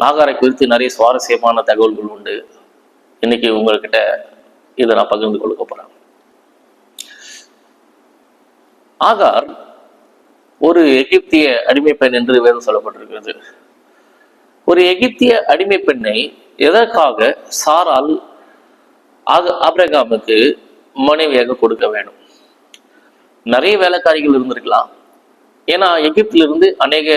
நாகாரை குறித்து நிறைய சுவாரஸ்யமான தகவல்கள் உண்டு. இன்னைக்கு உங்கள்கிட்ட இதை நான் பகிர்ந்து கொள்ள போறேன். ஆகார் ஒரு எகிப்திய அடிமை பெண் என்று வேதம் சொல்லப்பட்டிருக்கிறது. ஒரு எகிப்திய அடிமை பெண்ணை எதற்காக சாரால் ஆக ஆபிரகாமுக்கு மனைவியாக கொடுக்க வேண்டும்? நிறைய வேலைக்காரிகள் இருந்திருக்கலாம். ஏன்னா எகிப்திலிருந்து அநேக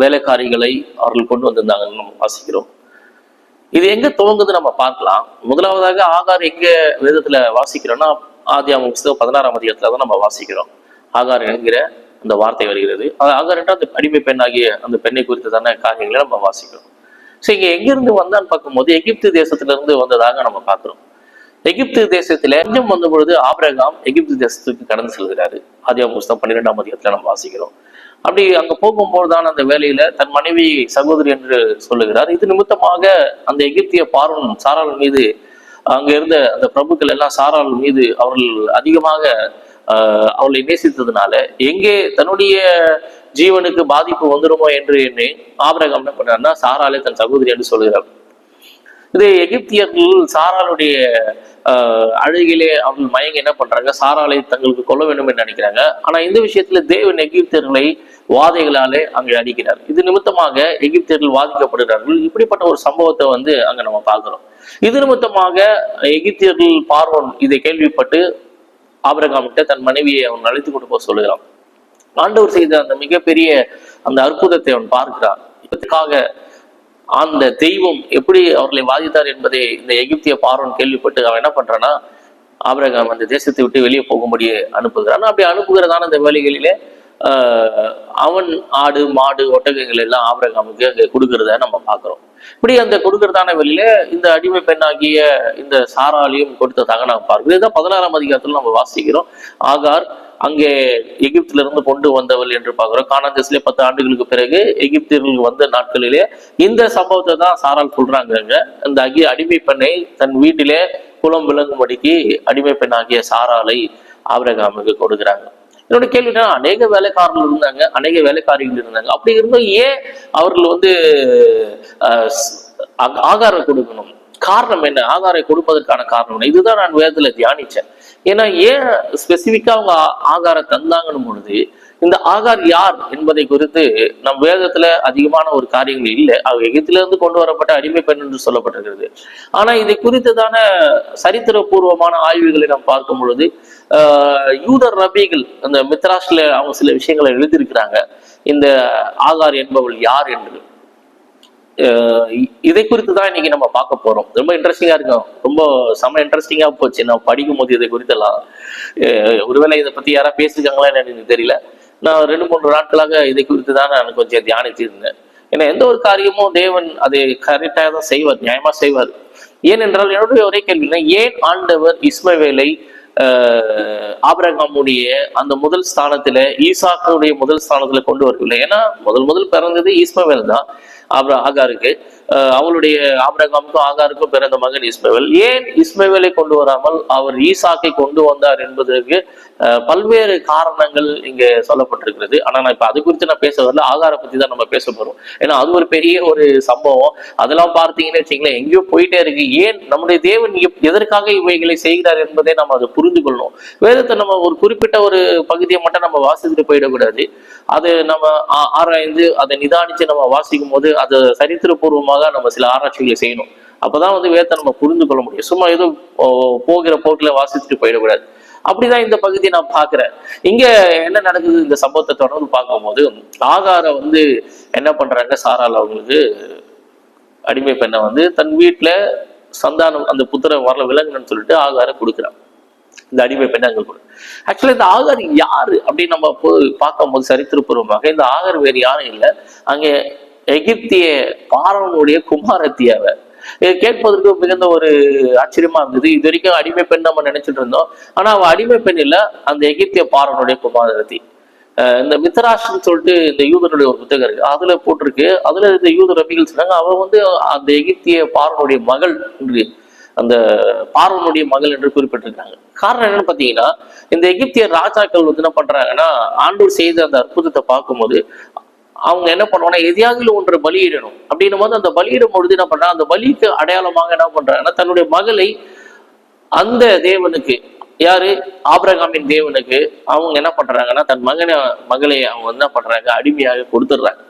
வேலைக்காரிகளை அவர்கள் கொண்டு வந்திருந்தாங்கன்னு நம்ம வாசிக்கிறோம். இது எங்க துவங்குது நம்ம பார்க்கலாம். முதலாவதாக ஆகார் எங்க வேதத்துல வாசிக்கிறோம்னா ஆதியாம புஸ்தகம் பதினாறாம் அதிகாரத்துல தான் நம்ம வாசிக்கிறோம். ஆகார் என்கிற அந்த வார்த்தை வருகிறது. அது ஆகார் என்றால் அந்த அடிமை பெண்ணாகிய அந்த பெண்ணை குறித்ததான காரியங்களை நம்ம வாசிக்கிறோம். ஸோ இங்க எங்கிருந்து வந்தான்னு பார்க்கும்போது எகிப்து தேசத்துல இருந்து வந்ததாக நம்ம பார்க்கிறோம். எகிப்து தேசத்துல பஞ்சம் வந்த பொழுது ஆபிரகாம் எகிப்து தேசத்துக்கு கடந்து செல்கிறாரு. ஆதியாம புஸ்தகம் பன்னிரெண்டாம் அதிகாரத்துல நம்ம வாசிக்கிறோம். அப்படி அங்க போகும்போதுதான் அந்த வேலையில தன் மனைவி சகோதரி என்று சொல்லுகிறார். இது நிமித்தமாக அந்த எகிப்திய பார்வன் சாராள் மீது அங்க இருந்த அந்த பிரபுக்கள் எல்லாம் சாராள் மீது அவர்கள் அதிகமாக ஆஹ், அவளை நேசித்ததுனால எங்கே தன்னுடைய ஜீவனுக்கு பாதிப்பு வந்துருமோ என்று எண்ணி ஆபரகம் என்ன பண்ணார்னா சாராலே தன் சகோதரி என்று சொல்கிறார் இது எகிப்தியர்கள் சாராளுடைய ஆஹ், அழுகிலே அவர்கள் மயங்கி என்ன பண்றாங்க? சாராளை தங்களுக்கு கொல்ல வேண்டும் என்று நினைக்கிறாங்க. ஆனா இந்த விஷயத்துல தேவன் எகிப்தியர்களை வாதைகளாலே அங்கே அடிக்கிறார். இது நிமித்தமாக எகிப்தியர்கள் வாதிக்கப்படுகிறார்கள். இப்படிப்பட்ட ஒரு சம்பவத்தை வந்து அங்க நம்ம பார்க்கிறோம். இது நிமித்தமாக எகிப்தியர்கள் பார்வன் இதை கேள்விப்பட்டு ஆபரகாமிட்ட தன் மனைவியை அவன் அழைத்து கொண்டு போக சொல்லுகிறான். ஆண்டவர் செய்த அந்த மிகப்பெரிய அந்த அற்புதத்தை அவன் பார்க்கிறான். இதற்காக அந்த தெய்வம் எப்படி அவர்களை வாதித்தார் என்பதை இந்த எகிப்திய பார்வன் கேள்விப்பட்டு அவன் என்ன பண்றான்னா ஆபிரகாம் அந்த தேசத்தை விட்டு வெளியே போகும்படி அனுப்புகிறான். அப்படி அனுப்புகிறதான அந்த வேலைகளிலே ஆஹ், அவன் ஆடு மாடு ஒட்டகங்கள் எல்லாம் ஆபிரகாமுக்கு அங்கே கொடுக்கறத நம்ம பார்க்குறோம். இப்படி அந்த கொடுக்கறதான வெளியில இந்த அடிமை பெண்ணாகிய இந்த சாராலையும் கொடுத்ததாக தகனாக பார்க்கிறோம் இதுதான் பதினாறாம் அதிகாரத்தில் நம்ம வாசிக்கிறோம். ஆகார் அங்கே எகிப்திலிருந்து கொண்டு வந்தவள் என்று பார்க்கிறோம். கானாந்தேசிலே பத்து ஆண்டுகளுக்கு பிறகு எகிப்தியர்கள் வந்த நாட்களிலே இந்த சம்பவத்தை தான் சாரால் சொல்றாங்க அந்த அகி அடிமை பெண்ணை தன் வீட்டிலே குலம் விளங்கும்படிக்கு அடிமை பெண்ணாகிய சாராலை ஆபிரகாமுக்கு கொடுக்குறாங்க. என்னோட கேள்வி என்னன்னா அநேக வேலைக்காரர்கள் இருந்தாங்க அநேக வேலைக்காரிகள் இருந்தாங்க. அப்படி இருந்தும் ஏன் அவர்கள் வந்து ஆகாரம் கொடுக்கணும்? காரணம் என்ன? ஆகாரை கொடுப்பதற்கான காரணம் என்ன? இதுதான் நான் வேதத்துல தியானிச்சேன். ஏன்னா ஏன் ஸ்பெசிஃபிக்கா அவங்க ஆ- ஆகாரம் தந்தாங்கன்னு பொழுது இந்த ஆகார் யார் என்பதை குறித்து நம் வேதத்துல அதிகமான ஒரு காரியங்கள் இல்லை. அவ எகிப்திலிருந்து கொண்டு வரப்பட்ட அடிமை பெண் என்று சொல்லப்பட்டிருக்கிறது. ஆனா இதை குறித்ததான சரித்திரபூர்வமான ஆய்வுகளை நாம் பார்க்கும் பொழுது ஆஹ், யூதர் ரபிகள் அந்த மித்ராஸ்ல அவங்க சில விஷயங்களை எழுதியிருக்கிறாங்க. இந்த ஆகார் என்பவள் யார் என்று. இதை குறித்து தான் இன்னைக்கு நம்ம பார்க்க போறோம். ரொம்ப இன்ட்ரெஸ்டிங்கா இருக்கும் ரொம்ப செம்ம இன்ட்ரெஸ்டிங்கா போச்சு. நான் படிக்கும் போது இதை குறித்தெல்லாம். அஹ் ஒருவேளை இதை பத்தி யாரா பேசிருக்காங்களா எனக்கு தெரியல. நான் ரெண்டு மூன்று நாட்களாக இதை குறித்து தான் நான் கொஞ்சம் தியானித்து இருந்தேன் ஏன்னா எந்த ஒரு காரியமும் தேவன் அதை கரெக்டாக தான் செய்வார் நியாயமா செய்வார். ஏனென்றால் என்னுடைய ஒரே கேள்வினா ஏன் ஆண்டவர் இஸ்மவேலை ஆஹ் ஆபிரகாமுடைய அந்த முதல் ஸ்தானத்துல ஈசாக்குடைய முதல் ஸ்தானத்துல கொண்டு வரவில்லை? ஏன்னா முதல் முதல் பிறந்தது இஸ்மவேல் தான். ஆப்ரா ஆகாருக்கு அவளுடைய ஆப்ரகாமுக்கும் ஆகாருக்கும் பிறந்த மகன் இஸ்மவேல். ஏன் இஸ்மவேலை கொண்டு வராமல் அவர் ஈசாக்கை கொண்டு வந்தார் என்பதற்கு பல்வேறு காரணங்கள் இங்க சொல்லப்பட்டிருக்கிறது. ஆனா நான் இப்ப அது குறித்து நான் பேச வரல. ஆகார பத்தி தான் நம்ம பேச போறோம். ஏன்னா அது ஒரு பெரிய ஒரு சம்பவம். அதெல்லாம் பார்த்தீங்கன்னு வச்சிங்களேன் எங்கேயோ போயிட்டே இருக்கு. ஏன் நம்முடைய தேவன் எதற்காக இவைகளை செய்கிறார் என்பதை நம்ம அதை புரிந்து கொள்ளணும். வேதத்தை நம்ம ஒரு குறிப்பிட்ட ஒரு பகுதியை மட்டும் நம்ம வாசித்துட்டு போயிடக்கூடாது. அது நம்ம ஆ- ஆராய்ந்து அதை நிதானிச்சு நம்ம வாசிக்கும் போது அது சரித்திரபூர்வமாக நம்ம சில ஆராய்ச்சிகளை செய்யணும். அப்பதான் வந்து வேதத்தை நம்ம புரிந்து கொள்ள முடியும். சும்மா ஏதோ போகிற போக்கில் வாசிச்சுட்டு போயிடக்கூடாது. அப்படிதான் இந்த பகுதியை நான் பாக்குறேன் இங்க என்ன நடக்குது? இந்த சம்பவத்தை தொடர்ந்து பார்க்கும்போது ஆகார வந்து என்ன பண்றாங்க? சாரால் அவங்களுக்கு அடிமை பெண்ணை வந்து தன் வீட்டுல சந்தானம் அந்த புத்திர வரல விலங்குன்னு சொல்லிட்டு ஆகார கொடுக்குறான். இந்த அடிமை பெண்ணை அங்கே கொடு. ஆக்சுவலி இந்த ஆகார் யாரு? அப்படின்னு நம்ம போய் பார்க்கும்போது சரித்திரபூர்வமாக இந்த ஆகார் வேறு யாரும் இல்லை. அங்கே எகிப்திய பாரவனுடைய குமாரத்தி அவ கேட்பதற்கு மிகுந்த ஒரு ஆச்சரியமா இருந்தது. இது வரைக்கும் அடிமை பெண் நம்ம நினைச்சிட்டு இருந்தோம். ஆனா அவ அடிமை பெண் இல்ல அந்த எகிப்திய பாரவனுடைய குமாரத்தி. இந்த மித்ராஷ்னு சொல்லிட்டு இந்த யூதனுடைய ஒரு புத்தகம் இருக்கு. அதுல போட்டிருக்கு. அதுல இந்த யூத ரபிகள் சொன்னாங்க அவ வந்து அந்த எகிப்திய பார்வனுடைய மகள் என்று அந்த பார்வனுடைய மகள் என்று குறிப்பிட்டிருக்காங்க. காரணம் என்னன்னு பாத்தீங்கன்னா இந்த எகிப்திய ராஜாக்கள் வந்து என்ன பண்றாங்கன்னா ஆண்டூர் செய்த அந்த அற்புதத்தை பார்க்கும்போது அவங்க என்ன பண்ணுவாங்கன்னா எதையாவது ஒன்று பலியிடணும். அப்படின்னும் போது அந்த பலியிடும் பொழுது என்ன பண்றாங்க அந்த பலிக்கு அடையாளமாக என்ன பண்றாங்கன்னா தன்னுடைய மகளை அந்த தேவனுக்கு யாரு? ஆபிரகாமின் தேவனுக்கு அவங்க என்ன பண்றாங்கன்னா தன் மகனை மகளை அவங்க என்ன பண்றாங்க அடிமையாக கொடுத்துடுறாங்க.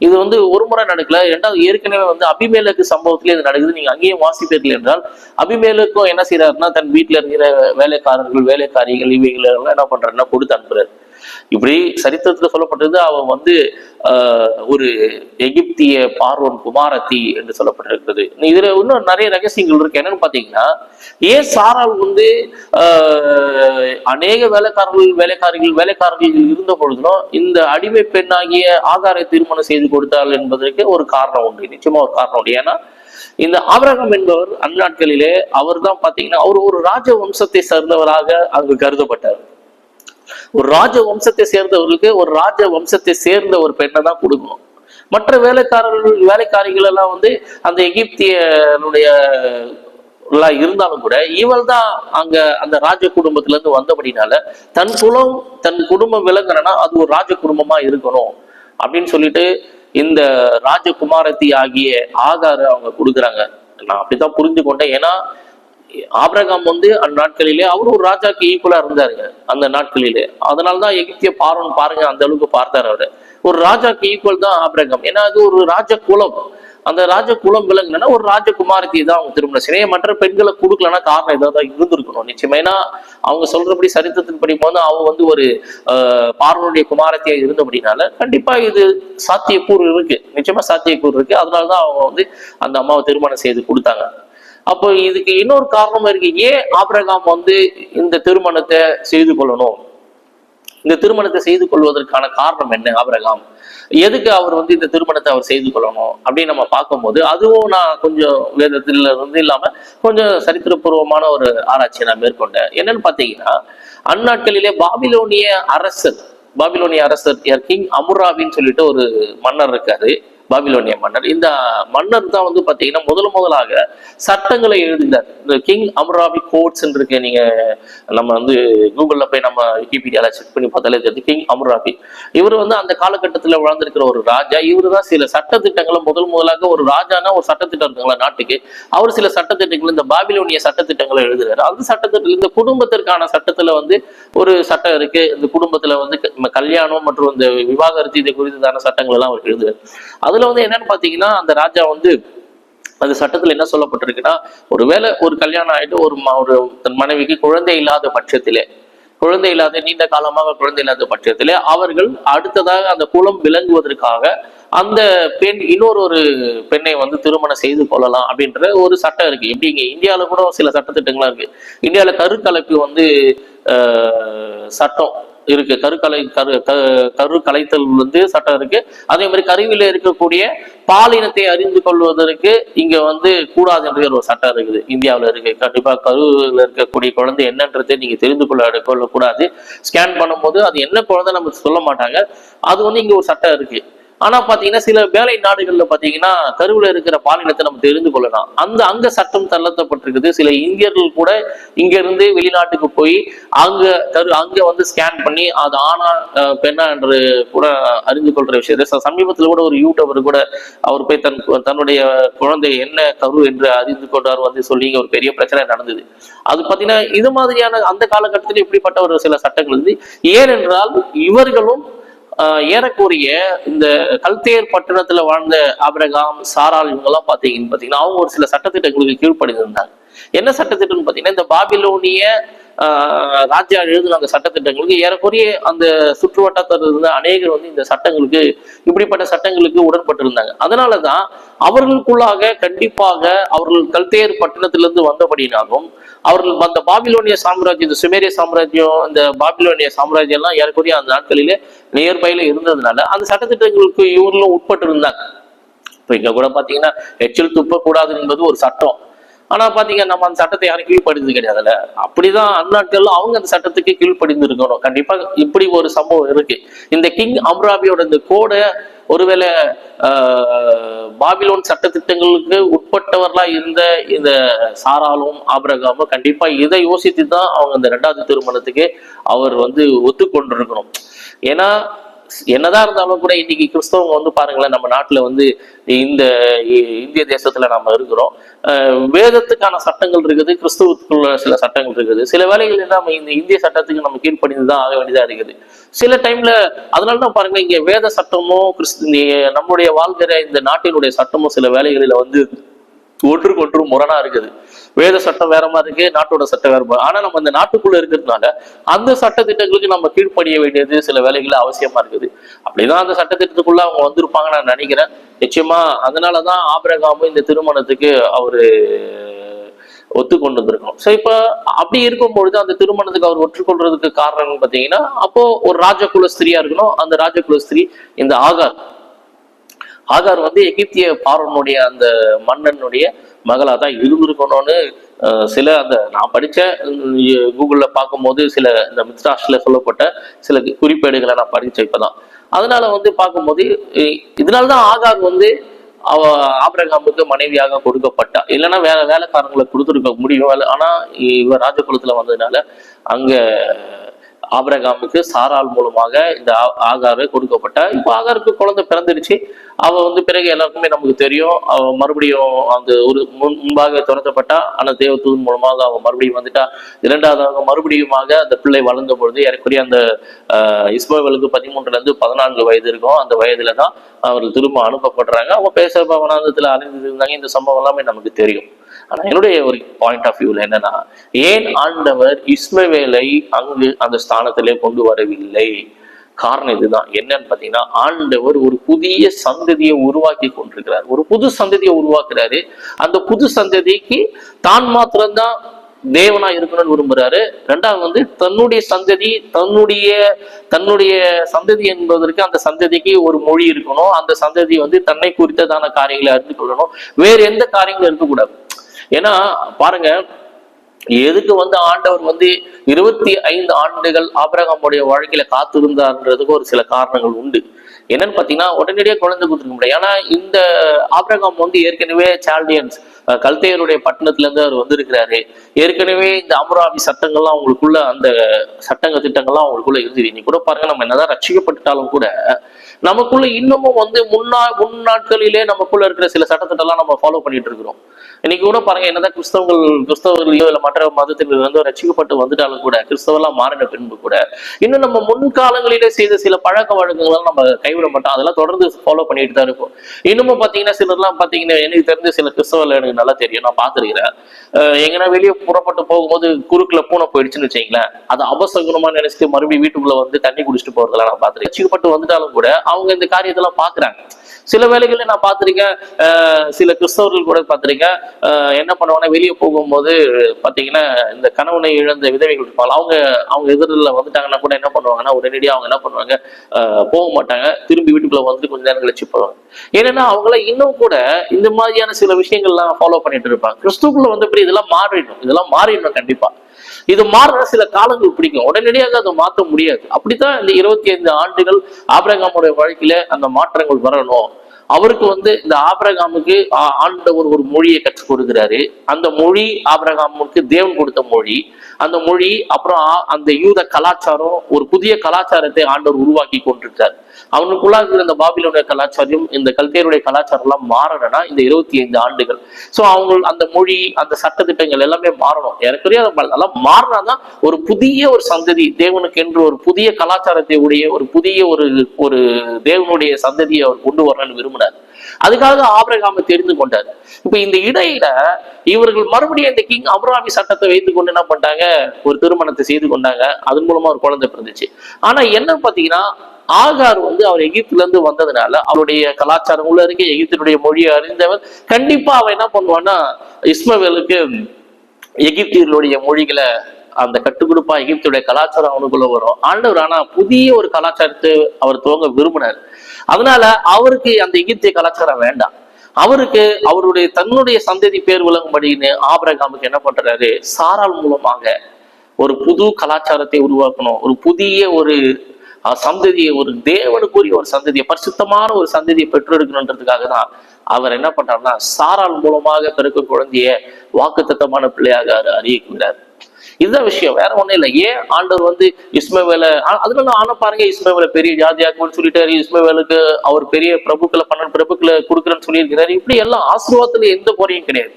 இது வந்து ஒரு முறை நடக்கல. ரெண்டாவது ஏற்கனவே வந்து அபிமேலுக்கு சம்பவத்திலே இது நடக்குது. நீங்க அங்கேயும் வாசிப்பீர்கள் என்றால் அபிமேலுக்கும் என்ன செய்யறாருன்னா தன் வீட்டுல இருக்கிற வேலைக்காரர்கள் வேலைக்காரிகள் இவைகள் எல்லாம் என்ன பண்றாருன்னா கொடுத்து அனுப்புறாரு. இப்படி சரித்திரத்துல சொல்லப்பட்டது அவன் வந்து ஒரு எகிப்திய பார்வன் குமாரத்தி என்று சொல்லப்பட்டிருக்கிறது. இதுல இன்னும் நிறைய ரகசியங்கள் இருக்கு. என்னன்னு பாத்தீங்கன்னா ஏன் சாரால் வந்து அநேக வேலைக்காரர்கள் வேலைக்காரர்கள் வேலைக்காரர்கள் இருந்த பொழுதும் இந்த அடிமை பெண்ணாகிய ஆகாரை திருமணம் செய்து கொடுத்தாள் என்பதற்கு ஒரு காரணம் உண்டு. நிச்சயமா ஒரு காரணம் உண்டு. ஏன்னா இந்த ஆபரகம் என்பவர் அந்நாட்களிலே அவர் தான் பாத்தீங்கன்னா அவர் ஒரு ராஜ வம்சத்தை சேர்ந்தவராக அங்கு கருதப்பட்டார். ஒரு ராஜ வம்சத்தை சேர்ந்தவர்களுக்கு ஒரு ராஜ வம்சத்தை சேர்ந்த ஒரு பெண்ணை தான் கொடுக்கும் மற்ற வேலைக்காரர்கள் வேலைக்காரிகள் எல்லாம் வந்து அந்த எகிப்தியனுடைய இருந்தாலும் கூட இவள் தான் அங்க அந்த ராஜ குடும்பத்துல இருந்து வந்தபடினால தன் குலம் தன் குடும்பம் விளங்குறனா அது ஒரு ராஜ குடும்பமா இருக்கணும் அப்படின்னு சொல்லிட்டு இந்த ராஜகுமாரத்தி ஆகிய ஆகார அவங்க கொடுக்குறாங்க. நான் அப்படித்தான் புரிஞ்சு கொண்டேன். ஏன்னா ஆபிரகாம் வந்து அந்நாட்களிலே அவர் ஒரு ராஜாக்கு ஈக்குவலா இருந்தாருங்க அந்த நாட்களிலே. அதனால்தான் எகிப்திய பார்வன் பாருங்க அந்த அளவுக்கு பார்த்தாரு அவரு. ஒரு ராஜாக்கு ஈக்குவல் தான் ஆபிரகாம். ஏன்னா அது ஒரு ராஜ குலம் அந்த ராஜ குலம் விலங்குனா ஒரு ராஜகுமாரத்தி தான் அவங்க திருமணம் செய்ய மற்ற பெண்களை கொடுக்கலன்னா காரணம் ஏதாவது இருந்திருக்கணும். நிச்சயம். ஏன்னா அவங்க சொல்றபடி சரித்திரத்தின் படிக்கும்போது அவங்க வந்து ஒரு பார்வனுடைய குமாரத்தியா இருந்தபடினால கண்டிப்பா இது சாத்தியக்கூறு இருக்கு. நிச்சயமா சாத்தியக்கூறு இருக்கு. அதனாலதான் அவங்க வந்து அந்த அம்மாவை திருமணம் செய்து கொடுத்தாங்க. அப்போ இதுக்கு இன்னொரு காரணம் இருக்கு. ஏன் ஆபிரகாம் வந்து இந்த திருமணத்தை செய்து கொள்ளணும்? இந்த திருமணத்தை செய்து கொள்வதற்கான காரணம் என்ன ஆபிரகாம்? எதுக்கு அவர் வந்து இந்த திருமணத்தை அவர் செய்து கொள்ளணும்? அப்படின்னு நம்ம பார்க்கும்போது அதுவும் நான் கொஞ்சம் வேதத்துல இருந்து இல்லாம கொஞ்சம் சரித்திரபூர்வமான ஒரு ஆராய்ச்சியை நான் மேற்கொண்டேன். என்னன்னு பார்த்தீங்கன்னா அந்நாட்களிலே பாபிலோனிய அரசர் பாபிலோனிய அரசர் கிங் அமுராவின்னு சொல்லிட்டு ஒரு மன்னர் இருக்காரு. பாபிலோனிய மன்னர். இந்த மன்னர் தான் வந்து பாத்தீங்கன்னா முதல் முதலாக சட்டங்களை எழுதினார் இந்த கிங் அமராபி கோட்ஸ் இருக்கு. நீங்க நம்ம வந்து கூகுளில் போய் நம்ம விக்கிபீடியால செக் பண்ணி பார்த்தாலே தெரியுது. கிங் அமர்ராபி இவர் வந்து அந்த காலகட்டத்துல வாழ்ந்திருக்கிற ஒரு ராஜா. இவர் தான் சில சட்டத்திட்டங்களை முதல் முதலாக ஒரு ராஜானா ஒரு சட்டத்திட்டம் இருக்குங்களா நாட்டுக்கு. அவர் சில சட்டத்திட்டங்கள் இந்த பாபிலோனிய சட்டத்திட்டங்களை எழுதுறாரு. அந்த சட்டத்திட்டத்தில் இந்த குடும்பத்திற்கான சட்டத்துல வந்து ஒரு சட்டம் இருக்கு. இந்த குடும்பத்துல வந்து க- கல்யாணம் மற்றும் இந்த விவாகரத்து இது குறித்ததான சட்டங்கள் எல்லாம் அவர் எழுதுறாரு. அதுல வந்து என்னன்னு பாத்தீங்கன்னா அந்த ராஜா வந்து அது சட்டத்துல என்ன சொல்லப்பட்டிருக்குன்னா ஒருவேளை ஒரு கல்யாணம் ஆயிட்டு ஒரு ஒரு தன் மனைவிக்கு குழந்தை இல்லாத பட்சத்திலே குழந்தை இல்லாத நீண்ட காலமாக குழந்தை இல்லாத பட்சத்தில் அவர்கள் அடுத்ததாக அந்த குலம் விளங்குவதற்காக அந்த பெண் இன்னொரு ஒரு பெண்ணை வந்து திருமணம் செய்து கொள்ளலாம் அப்படின்ற ஒரு சட்டம் இருக்கு. எப்படி இங்க இந்தியாவில் கூட சில சட்டத்திட்டங்கள்லாம் இருக்கு. இந்தியாவில் கருக்கலைப்பு வந்து சட்டம். இருக்கு. கருக்கலை கரு க- கரு கலைத்தல் வந்து சட்டம் இருக்கு. அதே மாதிரி கருவில இருக்கக்கூடிய பாலினத்தை அறிந்து கொள்வதற்கு இங்க வந்து கூடாது என்ற ஒரு சட்டம் இருக்குது. இந்தியாவில் இருக்கு. கண்டிப்பா கருவில் இருக்கக்கூடிய குழந்தை என்னன்றதை நீங்க தெரிந்து கொள்ள கொள்ளக்கூடாது. ஸ்கேன் பண்ணும்போது அது என்ன குழந்தை நம்ம சொல்ல மாட்டாங்க. அது வந்து இங்க ஒரு சட்டம் இருக்கு. ஆனா பாத்தீங்கன்னா சில வேலை நாடுகள்ல பாத்தீங்கன்னா கருவுல இருக்கிற பாலினத்தை நம்ம தெரிந்து கொள்ளலாம். அந்த அங்க சட்டம் தள்ளத்தப்பட்டிருக்குது சில இந்தியர்கள் கூட இங்க இருந்து வெளிநாட்டுக்கு போய் அங்க கரு அங்க வந்து ஸ்கேன் பண்ணி அது ஆனா பெண்ணா என்று கூட அறிந்து கொள்ற விஷயம். சமீபத்துல கூட ஒரு யூடியூபர் கூட அவர் போய் தன் தன்னுடைய குழந்தை என்ன கரு என்று அறிந்து கொண்டார் வந்து சொல்லி ஒரு பெரிய பிரச்சனை நடந்தது. அது பாத்தீங்கன்னா இது மாதிரியான அந்த காலகட்டத்தில் இப்படிப்பட்ட ஒரு சில சட்டங்கள் இருந்து ஏனென்றால் இவர்களும் ஏறக்குறைய இந்த கல்தேர் பட்டணத்துல வாழ்ந்த ஆபிரகாம் சாரால் இவங்கெல்லாம் பாத்தீங்கன்னு பாத்தீங்கன்னா அவங்க ஒரு சில சட்டத்திட்டங்களுக்கு கீழ்ப்படிந்திருந்தாங்க. என்ன சட்டத்திட்டம்னு பாத்தீங்கன்னா இந்த பாபிலோனிய ராஜா எழுதின அந்த சட்டத்திட்டங்களுக்கு ஏறக்குறைய அந்த சுற்று வட்டாரத்தில் இருந்த அநேகர் வந்து இந்த சட்டங்களுக்கு இப்படிப்பட்ட சட்டங்களுக்கு உடன்பட்டிருந்தாங்க. அதனாலதான் அவர்களுக்குள்ளாக கண்டிப்பாக அவர்கள் கல்தேர் பட்டணத்திலிருந்து வந்தபடினாலும் அவர்கள் அந்த பாபிலோனிய சாம்ராஜ்யம் இந்த சுமேரிய சாம்ராஜ்யம் இந்த பாபிலோனிய சாம்ராஜ்யம் எல்லாம் ஏறக்குறைய அந்த நாட்களிலே நியர்பைல இருந்ததுனால அந்த சட்டத்திட்டங்களுக்கு இவர்களும் உட்பட்டு இருந்தாங்க இப்போ இங்க கூட பாத்தீங்கன்னா எச்சில் துப்பக்கூடாது என்பது ஒரு சட்டம். ஆனா பாத்தீங்க நம்ம அந்த சட்டத்தை யாரும் கீழ்ப்படிந்து கிடையாதுல்ல. அப்படிதான் அந்நாட்கள்ல அவங்க அந்த சட்டத்துக்கு கீழ்ப்படிந்து இருக்கணும் கண்டிப்பா இப்படி ஒரு சம்பவம் இருக்கு. இந்த கிங் அம்ராபியோட இந்த கோடை ஒருவேளை பாபிலோன் சட்டத்திட்டங்களுக்கு உட்பட்டவர்களா இருந்த இந்த சாராலும் ஆபிரகாமும் கண்டிப்பா இதை யோசித்து தான் அவங்க இந்த ரெண்டாவது திருமணத்துக்கு அவர் வந்து ஒத்துக்கொண்டிருக்கணும். ஏன்னா என்னதான் இருந்தாலும் கூட இன்னைக்கு கிறிஸ்தவங்க வந்து பாருங்களேன் நம்ம நாட்டில் வந்து இந்த இந்திய தேசத்துல நம்ம இருக்கிறோம். வேதத்துக்கான சட்டங்கள் இருக்குது கிறிஸ்தவத்துக்குள்ள சில சட்டங்கள் இருக்குது. சில வேலைகள் நம்ம இந்த இந்திய சட்டத்துக்கு நம்ம கீழ்ப்படிந்து தான் ஆக வேண்டியதா இருக்குது. சில டைம்ல அதனால தான் பாருங்க இங்க வேத சட்டமும் கிறிஸ்து நம்முடைய வாழ்கிற இந்த நாட்டினுடைய சட்டமும் சில வேலைகளில வந்து ஒன்றுக்கு ஒன்று முரணா இருக்குது. வேத சட்டம் வேற மாதிரி இருக்கு நாட்டோட சட்டம் வேற மாதிரி. ஆனா நம்ம இந்த நாட்டுக்குள்ள இருக்கிறதுனால அந்த சட்ட திட்டங்களுக்கு நம்ம கீழ்ப்படிய வேண்டியது சில வேலைகள் அவசியமா இருக்குது. அப்படிதான் அந்த சட்ட திட்டத்துக்குள்ள அவங்க வந்திருப்பாங்க நான் நினைக்கிறேன். நிச்சயமா அதனாலதான் ஆபிரகாமும் இந்த திருமணத்துக்கு அவரு ஒத்துக்கொண்டு வந்திருக்கணும். ஸோ இப்போ அப்படி இருக்கும்பொழுது அந்த திருமணத்துக்கு அவர் ஒற்றுக்கொள்றதுக்கு காரணம் பார்த்தீங்கன்னா அப்போ ஒரு ராஜகுல ஸ்திரியா இருக்கணும். அந்த ராஜகுல ஸ்திரீ இந்த ஆகார். ஆகார் வந்து எகிப்திய பார்வனுடைய அந்த மன்னனுடைய மகளா தான் இருந்திருக்கணும்னு சில அந்த நான் படித்த கூகுளில் பார்க்கும்போது சில இந்த மித்ராஷில் சொல்லப்பட்ட சில குறிப்பேடுகளை நான் படித்தேன் இப்போதான். அதனால வந்து பார்க்கும்போது இதனால தான் ஆகார் வந்து அவ ஆபிரகாமுக்கு மனைவியாக கொடுக்கப்பட்டா. இல்லைன்னா வேலை வேலைக்காரங்களை கொடுத்துருக்க முடியும். வேலை- ஆனால் இவ ராஜகுலத்தில் வந்ததுனால அங்கே ஆபிரகாமுக்கு சாரால் மூலமாக இந்த ஆ- ஆகாரு கொடுக்கப்பட்டா. இப்போ ஆகாருக்கு குழந்தை பிறந்துருச்சு. அவ வந்து பிறகு எல்லாருக்குமே நமக்கு தெரியும். அவ மறுபடியும் அந்த ஒரு முன் முன்பாக துரத்தப்பட்டா ஆனா தேவதூதன் மூலமாக அவங்க மறுபடியும் வந்துட்டா. இரண்டாவதாக மறுபடியுமாக அந்த பிள்ளை வளர்ந்த பொழுது ஏறக்குறைய அந்த இஸ்மோவலுக்கு பதிமூன்றுலேருந்து பதினான்கு வயது இருக்கும். அந்த வயதுல தான் அவர்கள் திரும்ப அனுப்பப்படுறாங்க. அவங்க பேச பவனாந்தத்தில் அறிந்து இருந்தாங்க இந்த சம்பவம் எல்லாமே நமக்கு தெரியும். ஆனால் என்னுடைய ஒரு பாயிண்ட் ஆஃப் வியூவில் என்னன்னா ஏன் ஆண்டவர் இஸ்மவேலை அங்கு அந்த ஸ்தானத்திலே கொண்டு வரவில்லை? காரணம் இதுதான். என்னன்னு பாத்தீங்கன்னா ஆண்டவர் ஒரு புதிய சந்ததியை உருவாக்கி கொண்டிருக்கிறார். ஒரு புது சந்ததியை உருவாக்குறாரு. அந்த புது சந்ததிக்கு தான் மாத்திரம்தான் தேவனா இருக்கணும்னு விரும்புறாரு. ரெண்டாவது வந்து தன்னுடைய சந்ததி தன்னுடைய தன்னுடைய சந்ததி என்பதற்கு அந்த சந்ததிக்கு ஒரு மொழி இருக்கணும். அந்த சந்ததி வந்து தன்னை குறித்ததான காரியங்களை அறிந்து கொள்ளணும். வேற எந்த காரியங்களும் இருக்கக்கூடாது. ஏன்னா பாருங்க எதுக்கு வந்து ஆண்டவர் வந்து இருபத்தி ஐந்து ஆண்டுகள் ஆபரகமுடைய வாழ்க்கையில காத்திருந்தார்ன்றதுக்கு ஒரு சில காரணங்கள் உண்டு. என்னன்னு பாத்தீங்கன்னா உடனடியாக குழந்தை கொடுத்துருக்க முடியாது ஏன்னா இந்த ஆப்ரகாம் வந்து ஏற்கனவே சால்டியன்ஸ் கல்தையருடைய கல்தேயருடைய பட்டணத்துல இருந்து அவர் வந்திருக்கிறாரு. ஏற்கனவே இந்த அமராவி சட்டங்கள்லாம் அவங்களுக்குள்ள அந்த சட்டங்க திட்டங்கள்லாம் அவங்களுக்குள்ள இருந்துது. நீ கூட பாருங்க நம்ம என்னதான் ரட்சிக்கப்பட்டுட்டாலும் கூட நமக்குள்ள இன்னமும் வந்து முன்னா முன் நாட்களிலே நமக்குள்ள இருக்கிற சில சட்டத்திட்டம்லாம் நம்ம ஃபாலோ பண்ணிட்டு இருக்கிறோம். இன்னைக்கு கூட பாருங்க என்னதான் கிறிஸ்தவங்கள் கிறிஸ்தவர்களையோ இல்ல மற்ற மதத்தில் வந்து ரசிக்கப்பட்டு வந்துட்டாலும் கூட கிறிஸ்தவெல்லாம் மாறின பின்பு கூட இன்னும் நம்ம முன்காலங்களிலே செய்த சில பழக்க வழக்கங்கள்லாம் நம்ம கைவிட மாட்டோம். அதெல்லாம் தொடர்ந்து ஃபாலோ பண்ணிட்டு தான் இருப்போம். இன்னமும் பாத்தீங்கன்னா சிலர்லாம் பாத்தீங்கன்னா எனக்கு தெரிஞ்ச சில கிறிஸ்தவர்கள் எனக்கு நல்லா தெரியும். நான் பார்த்திருக்கிறேன். எங்கன்னா வெளியே புறப்பட்டு போகும்போது குறுக்குல பூனை போயிடுச்சுன்னு வச்சுங்களேன் அது அபசகுனமா நினைச்சிட்டு மறுபடியும் வீட்டுக்குள்ள வந்து தண்ணி குடிச்சிட்டு போறதெல்லாம் நான் பார்த்துருக்கேன். ரசிக்கப்பட்டு வந்துட்டாலும் கூட அவங்க இந்த காரியத்தெல்லாம் பாக்குறாங்க சில வேளைகளில் நான் பார்த்துருக்கேன் சில கிறிஸ்தவர்கள் கூட பார்த்துருக்கேன். என்ன பண்ணுவாங்கன்னா வெளியே போகும்போது பார்த்தீங்கன்னா இந்த கணவனை இழந்த விதவைகள் இருப்பாங்க. அவங்க அவங்க எதிரில் வந்துட்டாங்கன்னா கூட என்ன பண்ணுவாங்கன்னா உடனடியாக அவங்க என்ன பண்ணுவாங்க அஹ் போக மாட்டாங்க. திரும்பி வீட்டுக்குள்ள வந்து கொஞ்ச நேரம் கழிச்சு போவாங்க. ஏன்னா அவங்கள இன்னும் கூட இந்த மாதிரியான சில விஷயங்கள்லாம் ஃபாலோ பண்ணிட்டு இருப்பாங்க. கிறிஸ்துக்குள்ள வந்தபடி இதெல்லாம் மாறிடும் இதெல்லாம் மாறிடணும் கண்டிப்பா. இது மாறுற சில காலங்கள் பிடிக்கும். உடனடியாக அதை மாற்ற முடியாது. அப்படித்தான் இந்த இருபத்தி ஐந்து ஆண்டுகள் ஆபிரகாமுடைய வாழ்க்கையில அந்த மாற்றங்கள் வரணும். அவருக்கு வந்து இந்த ஆபரகாமுக்கு ஆண்டவர் ஒரு மொழியை கற்றுக் கொடுக்கிறாரு. அந்த மொழி ஆபரகாமுக்கு தேவன் கொடுத்த மொழி. அந்த மொழி அப்புறம் அந்த யூத கலாச்சாரம் ஒரு புதிய கலாச்சாரத்தை ஆண்டவர் உருவாக்கி கொண்டிருக்கார். அவனுக்குள்ளாக இருக்கிற இந்த பாபிலோடைய கலாச்சாரம் இந்த கல்தேருடைய கலாச்சாரம் எல்லாம் மாறணும்னா இந்த இருபத்தி ஐந்து ஆண்டுகள். ஸோ அவங்க அந்த மொழி அந்த சட்டத்திட்டங்கள் எல்லாமே மாறணும். ஏறக்குறைய அதெல்லாம் மாறினாதான் ஒரு புதிய ஒரு சந்ததி தேவனுக்கு என்று ஒரு புதிய கலாச்சாரத்தை உடைய ஒரு புதிய ஒரு ஒரு தேவனுடைய சந்ததியை அவர் கொண்டு வரணும்னு விரும்பினார். அதுக்காக ஆபிரகாம தெரிந்து கொண்டார். இப்ப இந்த இடையில இவர்கள் மறுபடியும் இந்த கிங் அபராமி சட்டத்தை வைத்துக் கொண்டு என்ன பண்ணிட்டாங்க? ஒரு திருமணத்தை செய்து கொண்டாங்க. அதன் மூலமா ஒரு குழந்தை பிறந்துச்சு. ஆனா என்ன பாத்தீங்கன்னா ஆகார் வந்து அவர் எகிப்துலேருந்து வந்ததுனால அவருடைய கலாச்சாரம் உள்ள இருக்க எகிப்தினுடைய மொழியை அறிந்தவர் கண்டிப்பா அவன் என்ன பண்ணுவான்னா இஸ்மவேலுக்கு எகிப்தியர்களுடைய மொழிகளை அந்த கட்டுக்கொடுப்பா எகிப்துடைய கலாச்சாரம் அவனுக்குள்ள வரும். ஆண்டவர் ஆனா புதிய ஒரு கலாச்சாரத்தை அவர் துவங்க விரும்பினார். அதனால அவருக்கு அந்த எகிப்திய கலாச்சாரம் வேண்டாம். அவருக்கு அவருடைய தன்னுடைய சந்ததி பேர் விளங்கும்படின்னு ஆபரகாமுக்கு என்ன பண்றாரு சாரால் மூலமாக ஒரு புது கலாச்சாரத்தை உருவாக்கணும். ஒரு புதிய ஒரு சந்ததியை ஒரு தேவனுக்குரிய ஒரு சந்ததியை பரிசுத்தமான ஒரு சந்ததியை பெற்றெடுக்கணுன்றதுக்காக தான் அவர் என்ன பண்றாருன்னா சாரால் மூலமாக பிறக்கும் குழந்தைய வாக்குத்தத்தமான பிள்ளையாக அறிவிக்கிறார் இதுதான் விஷயம் வேற ஒண்ணும் இல்லை. ஏன் ஆண்டவர் வந்து இஸ்மவேல அதனால ஆனா பாருங்க இஸ்மவேல பெரிய ஜாதியாக்குன்னு சொல்லிட்டாரு. இஸ்மவேலுக்கு அவர் பெரிய பிரபுக்களை பன்னெண்டு பிரபுக்களை கொடுக்குறேன்னு சொல்லியிருக்கிறாரு. இப்படி எல்லாம் ஆசீர்வாதத்துல எந்த குறையும் கிடையாது.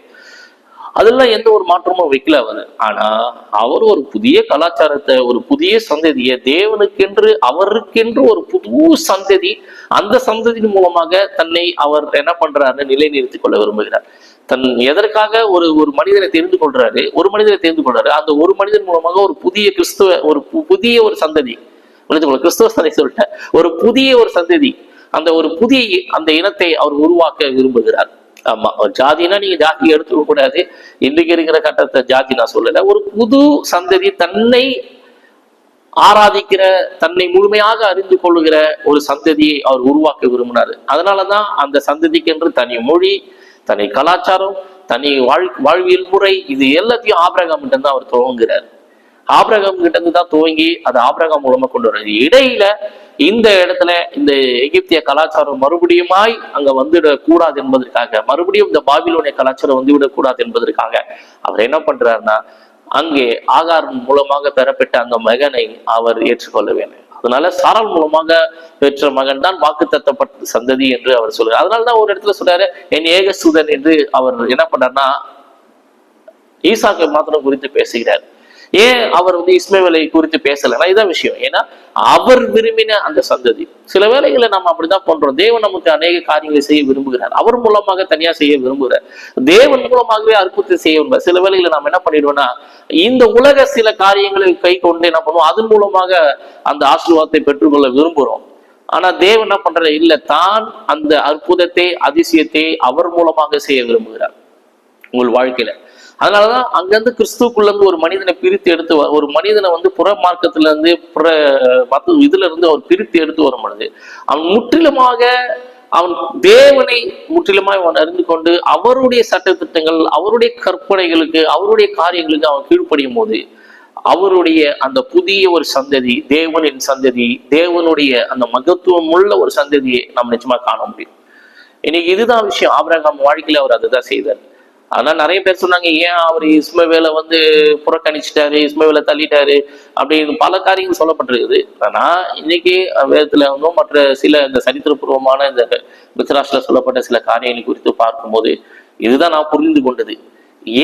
அதெல்லாம் எந்த ஒரு மாற்றமும் வைக்கல அவர். ஆனா அவர் ஒரு புதிய கலாச்சாரத்தை ஒரு புதிய சந்ததியை தேவனுக்கென்று அவருக்கென்று ஒரு புது சந்ததி அந்த சந்ததியின் மூலமாக தன்னை அவர் என்ன பண்றாரு நிலைநிறுத்திக் கொள்ள விரும்புகிறார். தன் எதற்காக ஒரு ஒரு மனிதனை தெரிந்து கொள்றாரு ஒரு மனிதனை தெரிந்து கொள்றாரு அந்த ஒரு மனிதன் மூலமாக ஒரு புதிய கிறிஸ்துவ ஒரு பு- புதிய ஒரு சந்ததி புரிந்து கிறிஸ்துவ சந்ததி சொல்லிட்டேன். ஒரு புதிய ஒரு சந்ததி அந்த ஒரு புதிய அந்த இனத்தை அவர் உருவாக்க விரும்புகிறார். ஆமா ஒரு ஜாதினா நீங்க ஜாதி எடுத்துக்க கூடாது. இன்னைக்கு இருக்கிற கட்டத்தை ஜாதி நான் சொல்லல. ஒரு புது சந்ததி தன்னை ஆராதிக்கிற தன்னை முழுமையாக அறிந்து கொள்ளுகிற ஒரு சந்ததியை அவர் உருவாக்க விரும்பினார். அதனாலதான் அந்த சந்ததிக்கென்று தனி மொழி தனி கலாச்சாரம் தனி வாழ் வாழ்வியல் முறை இது எல்லாத்தையும் ஆபரகம் மட்டும்தான் அவர் துவங்குகிறார் ஆபிரகம் கிட்ட இருந்து தான் துவங்கி அது ஆபிரகம் மூலமா கொண்டு வர்றது இடையில இந்த இடத்துல இந்த எகிப்திய கலாச்சாரம் மறுபடியுமாய் அங்க வந்துவிடக்கூடாது என்பதற்காக மறுபடியும் இந்த பாபிலோனிய கலாச்சாரம் வந்து விடக்கூடாது என்பதற்காக அவர் என்ன பண்றாருன்னா அங்கே ஆகார் மூலமாக பெறப்பட்ட அந்த மகனை அவர் ஏற்றுக்கொள்ள வேண்டும். அதனால சாரால் மூலமாக பெற்ற மகன் தான் வாக்கு தத்தப்பட்ட சந்ததி என்று அவர் சொல்றாரு. அதனாலதான் ஒரு இடத்துல சொல்றாரு என் ஏகசூதன் என்று அவர் என்ன பண்றாருன்னா ஈசாக்கை மாத்திரம் குறித்து பேசுகிறார். ஏன் அவர் வந்து இஸ்மவேலை குறித்து பேசலைன்னா இதான் விஷயம். ஏன்னா அவர் விரும்பின அந்த சந்ததி. சில வேலைகளை நம்ம அப்படிதான் பண்றோம். தேவன் நமக்கு அநேக காரியங்களை செய்ய விரும்புகிறார். அவர் மூலமாக தனியா செய்ய விரும்புகிறார். தேவன் மூலமாகவே அற்புதத்தை செய்ய விரும்புகிறார். சில வேலைகளை நம்ம என்ன பண்ணிடுவோம்னா இந்த உலக சில காரியங்களை கை கொண்டு என்ன பண்ணுவோம். அதன் மூலமாக அந்த ஆசீர்வாதத்தை பெற்றுக்கொள்ள விரும்புகிறோம். ஆனா தேவன் என்ன பண்ற இல்ல தான் அந்த அற்புதத்தை அதிசயத்தை அவர் மூலமாக செய்ய விரும்புகிறார். உங்கள் வாழ்க்கையில. அதனாலதான் அங்கிருந்து கிறிஸ்துக்குள்ள இருந்து ஒரு மனிதனை பிரித்து எடுத்து வ- ஒரு மனிதனை வந்து புற மார்க்கத்துல இருந்து புற மத்த இதுல இருந்து அவர் பிரித்து எடுத்து வரும் பொழுது அவன் முற்றிலுமாக அவன் தேவனை முற்றிலுமாய் அவன் அறிந்து கொண்டு அவருடைய சட்டத்திட்டங்கள் அவருடைய கற்பனைகளுக்கு அவருடைய காரியங்களுக்கு அவன் கீழ்ப்படியும் போது அவருடைய அந்த புதிய ஒரு சந்ததி தேவனின் சந்ததி தேவனுடைய அந்த மகத்துவம் உள்ள ஒரு சந்ததியை நாம் நிச்சயமா காண முடியும். இன்னைக்கு இதுதான் விஷயம். ஆபரகம் வாழ்க்கையில அவர் அதுதான் செய்தார். ஆனா நிறைய பேர் சொன்னாங்க ஏன் அவர் இஸ்மவேலை வந்து புறக்கணிச்சிட்டாரு இஸ்மவேலை தள்ளிட்டாரு? அப்படின்னு பல காரியங்கள் சொல்லப்பட்டிருக்குது. ஆனா இன்னைக்கு வேதத்துல வந்து மற்ற சில இந்த சரித்திரபூர்வமான இந்த பித்ராஷ்ல சொல்லப்பட்ட சில காரியங்கள் குறித்து பார்க்கும்போது இதுதான் நான் புரிந்து கொண்டது.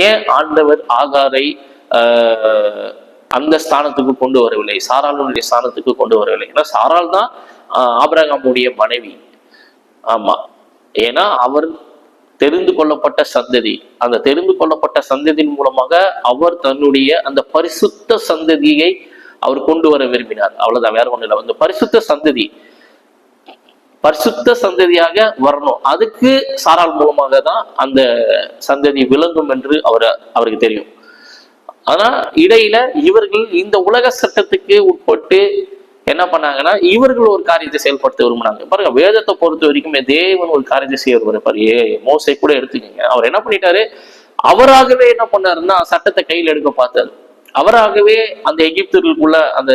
ஏன் ஆண்டவர் ஆகாரை ஆஹ், அந்த ஸ்தானத்துக்கு கொண்டு வரவில்லை? சாராளுடைய ஸ்தானத்துக்கு கொண்டு வரவில்லை. ஏன்னா சாரால் தான் ஆஹ், ஆபிரகாமுடைய மனைவி. ஆமா. ஏன்னா அவர் தெரிந்து கொள்ளப்பட்ட சந்ததி. அந்த தெரிந்து கொள்ளப்பட்ட சந்ததியின் மூலமாக அவர் தன்னுடைய அந்த பரிசுத்த சந்ததியை அவர் கொண்டு வர விரும்பினார். அவ்வளவுதான் வேற ஒண்ணு இல்லை. அந்த பரிசுத்த சந்ததி பரிசுத்த சந்ததியாக வரணும். அதுக்கு சாரால் மூலமாக தான் அந்த சந்ததி விளங்கும் என்று அவர் அவருக்கு தெரியும். ஆனா இடையில இவர்கள் இந்த உலக சட்டத்துக்கு உட்பட்டு என்ன பண்ணாங்கன்னா இவர்கள் ஒரு காரியத்தை செயல்படுத்த விரும்பினாங்க. பாருங்க வேதத்தை பொறுத்த வரைக்கும் தேவன் ஒரு காரியத்தை செய்ய விரும்புறாரு ஏ மோசை கூட எடுத்துக்கங்க. அவர் என்ன பண்ணிட்டாரு? அவராகவே என்ன பண்ணாருன்னா சட்டத்தை கையில் எடுக்க பார்த்தாரு. அவராகவே அந்த எகிப்தர்களுக்குள்ள அந்த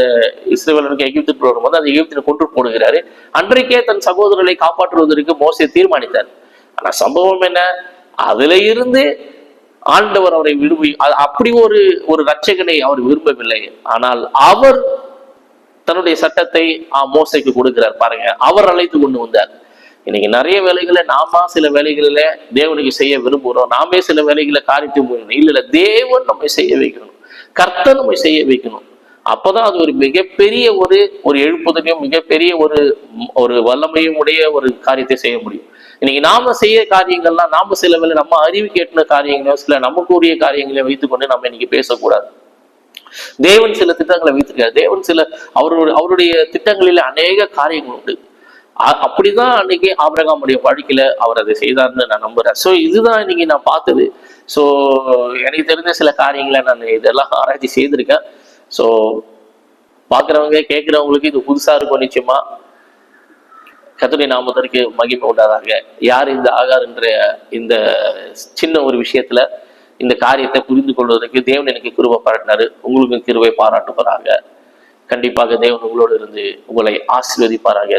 இஸ்ரேலருக்கு எகிப்துக்குள்ள வரும்போது அந்த எகிப்தினை கொன்று போடுகிறாரு. அன்றைக்கே தன் சகோதரர்களை காப்பாற்றுவதற்கு மோசை தீர்மானித்தார். ஆனா சம்பவம் என்ன? அதுல இருந்து ஆண்டவர் அவரை விரும்பி அப்படி ஒரு ஒரு ரட்சகனை அவர் விரும்பவில்லை. ஆனால் அவர் தன்னுடைய சட்டத்தை ஆ, மோசைக்கு கொடுக்கிறார். பாருங்க அவர் அழைத்து கொண்டு வந்தார். இன்னைக்கு நிறைய வேலைகளை நாம சில வேலைகளில தேவனுக்கு செய்ய விரும்புகிறோம். நாமே சில வேலைகளை காரியத்தை முடியணும் இல்ல இல்ல தேவன் நம்மை செய்ய வைக்கணும். கர்த்தர் நம்மை செய்ய வைக்கணும். அப்பதான் அது ஒரு மிகப்பெரிய ஒரு ஒரு எழுப்புதலையும் மிகப்பெரிய ஒரு ஒரு வல்லமையும் உடைய ஒரு காரியத்தை செய்ய முடியும். இன்னைக்கு நாம செய்ய காரியங்கள்லாம் நாம சில வேலை நம்ம அறிவு கேட்டின காரியங்களையும் சில நமக்கு உரிய காரியங்களையும் வைத்துக்கொண்டு நம்ம இன்னைக்கு பேசக்கூடாது. தேவன் சில திட்டங்களை வைத்திருக்கார். தேவன் சில அவருடைய அவருடைய திட்டங்களில் அநேக காரியங்கள் உண்டு. அப்படிதான் அன்னைக்கு ஆபிரகாமுடைய வாழ்க்கையில அவர் அதை செய்தார்னு நான் நம்புறேன். சோ இதுதான் இன்னைக்கு நான் பார்த்தது. சோ எனக்கு தெரிஞ்ச சில காரியங்களை நான் இதெல்லாம் ஆராய்ச்சி செய்திருக்கேன். சோ பாக்குறவங்க கேட்குறவங்களுக்கு இது புதுசா இருக்கும் நிச்சயமா. கத்துடைய நாமத்திற்கு மகிமை உண்டாதாங்க யார் இந்த ஆகார் என்ற இந்த சின்ன ஒரு விஷயத்துல இந்த காரியத்தை புரிந்து கொள்வதற்கு தேவன் எனக்கு கிருபை பாராட்டினாரு. உங்களுக்கு கிருபை பாராட்டுவாராக கண்டிப்பாக தேவன் உங்களோடு இருந்து உங்களை ஆசீர்வதிப்பாராங்க